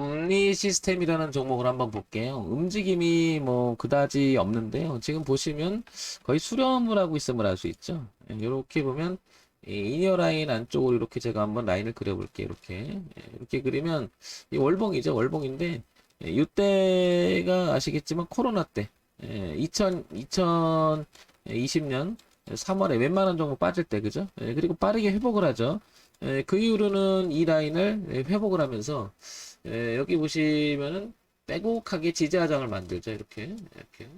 옴니 시스템이라는 종목을 한번 볼게요. 움직임이 뭐 그다지 없는데요. 지금 보시면 거의 수렴을 하고 있음을 알 수 있죠. 이렇게 보면 이 이니어 라인 안쪽으로 이렇게 제가 한번 라인을 그려볼게요. 이렇게 예, 이렇게 그리면 이 월봉이죠. 월봉인데 예, 이때가 아시겠지만 코로나 때 예, 2000 2020년 3월에 웬만한 종목 빠질 때 그죠? 예, 그리고 빠르게 회복을 하죠. 예, 그 이후로는 이 라인을 예, 회복을 하면서 예, 여기 보시면은 빼곡하게 지지하장을 만들죠. 이렇게 이렇게.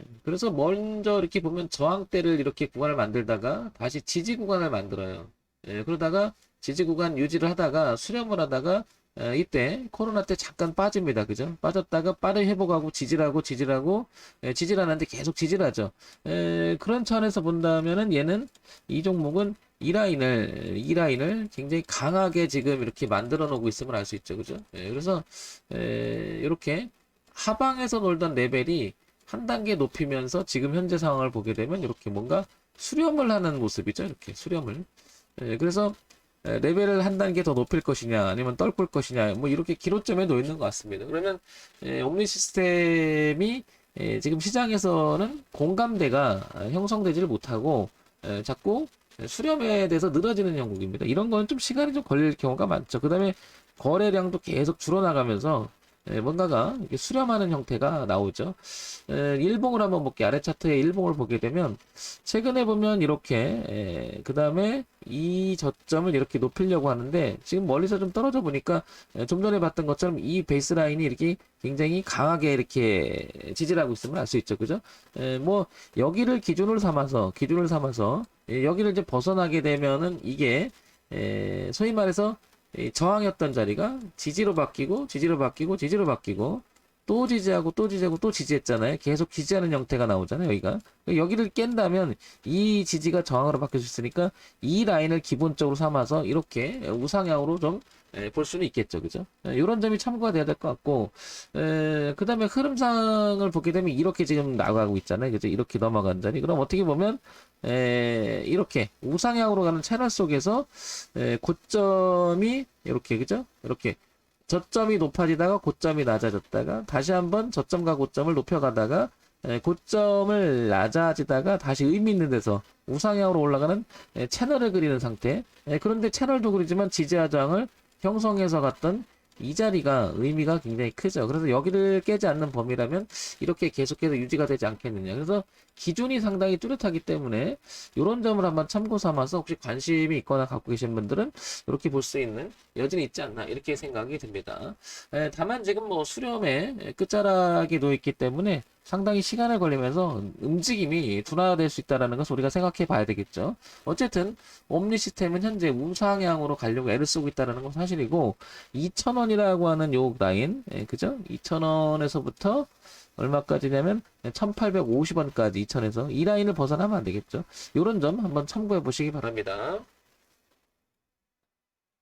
예, 그래서 먼저 이렇게 보면 저항대를 이렇게 구간을 만들다가 다시 지지 구간을 만들어요. 예, 그러다가 지지 구간 유지를 하다가 수렴을 하다가 어, 이때 코로나 때 잠깐 빠집니다. 그죠? 빠졌다가 빠르게 회복하고 지지하고 지지하고 예, 지지하는데 계속 지지하죠. 에, 그런 차원에서 본다면은 얘는 이 종목은 이 라인을 이 라인을 굉장히 강하게 지금 이렇게 만들어 놓고 있음을 알 수 있죠. 그죠? 예, 그래서 에, 이렇게 하방에서 놀던 레벨이 한 단계 높이면서 지금 현재 상황을 보게 되면 이렇게 뭔가 수렴을 하는 모습이죠. 이렇게 수렴을. 예, 그래서 에, 레벨을 한 단계 더 높일 것이냐 아니면 떨굴 것이냐 뭐 이렇게 기로점에 놓여 있는 것 같습니다. 그러면 에, 옴니 시스템이 에, 지금 시장에서는 공감대가 아, 형성되지를 못하고 에, 자꾸 수렴에 대해서 늘어지는 형국입니다. 이런 거는 좀 시간이 좀 걸릴 경우가 많죠. 그 다음에 거래량도 계속 줄어나가면서 에, 뭔가가 수렴하는 형태가 나오죠. 에, 일봉을 한번 볼게요. 아래 차트의 일봉을 보게 되면 최근에 보면 이렇게 그 다음에 이 저점을 이렇게 높이려고 하는데 지금 멀리서 좀 떨어져 보니까 에, 좀 전에 봤던 것처럼 이 베이스 라인이 이렇게 굉장히 강하게 이렇게 지지를 하고 있음을 알 수 있죠. 그죠? 에, 뭐 여기를 기준으로 삼아서 기준을 삼아서 예, 여기를 이제 벗어나게 되면은 이게 에, 소위 말해서 이 저항이었던 자리가 지지로 바뀌고 지지로 바뀌고 지지로 바뀌고 또 지지하고 또 지지하고 또 지지했잖아요. 계속 지지하는 형태가 나오잖아요. 여기가 여기를 깬다면 이 지지가 저항으로 바뀔 수 있으니까 이 라인을 기본적으로 삼아서 이렇게 우상향으로 좀 볼 수는 있겠죠, 그죠? 이런 점이 참고가 돼야 될 것 같고, 그 다음에 흐름상을 보게 되면 이렇게 지금 나가고 있잖아요, 그죠? 이렇게 넘어간 자리. 그럼 어떻게 보면 에, 이렇게 우상향으로 가는 채널 속에서 에, 고점이 이렇게 그죠? 이렇게 저점이 높아지다가 고점이 낮아졌다가 다시 한번 저점과 고점을 높여가다가 에, 고점을 낮아지다가 다시 의미 있는 데서 우상향으로 올라가는 에, 채널을 그리는 상태. 에, 그런데 채널도 그리지만 지지하장을 형성해서 갔던 이 자리가 의미가 굉장히 크죠. 그래서 여기를 깨지 않는 범위라면 이렇게 계속해서 유지가 되지 않겠느냐. 그래서 기준이 상당히 뚜렷하기 때문에 이런 점을 한번 참고 삼아서 혹시 관심이 있거나 갖고 계신 분들은 이렇게 볼 수 있는 여지는 있지 않나 이렇게 생각이 듭니다. 에, 다만 지금 뭐 수렴의 끝자락에 놓여 있기 때문에 상당히 시간을 걸리면서 움직임이 둔화될 수 있다는 것을 우리가 생각해 봐야 되겠죠. 어쨌든 옴니 시스템은 현재 우상향으로 가려고 애를 쓰고 있다는 건 사실이고 2,000원이라고 하는 요 라인, 예, 그죠? 2,000원에서부터 얼마까지냐면 1,850원까지 2,000에서 이 라인을 벗어나면 안 되겠죠. 이런 점 한번 참고해 보시기 바랍니다.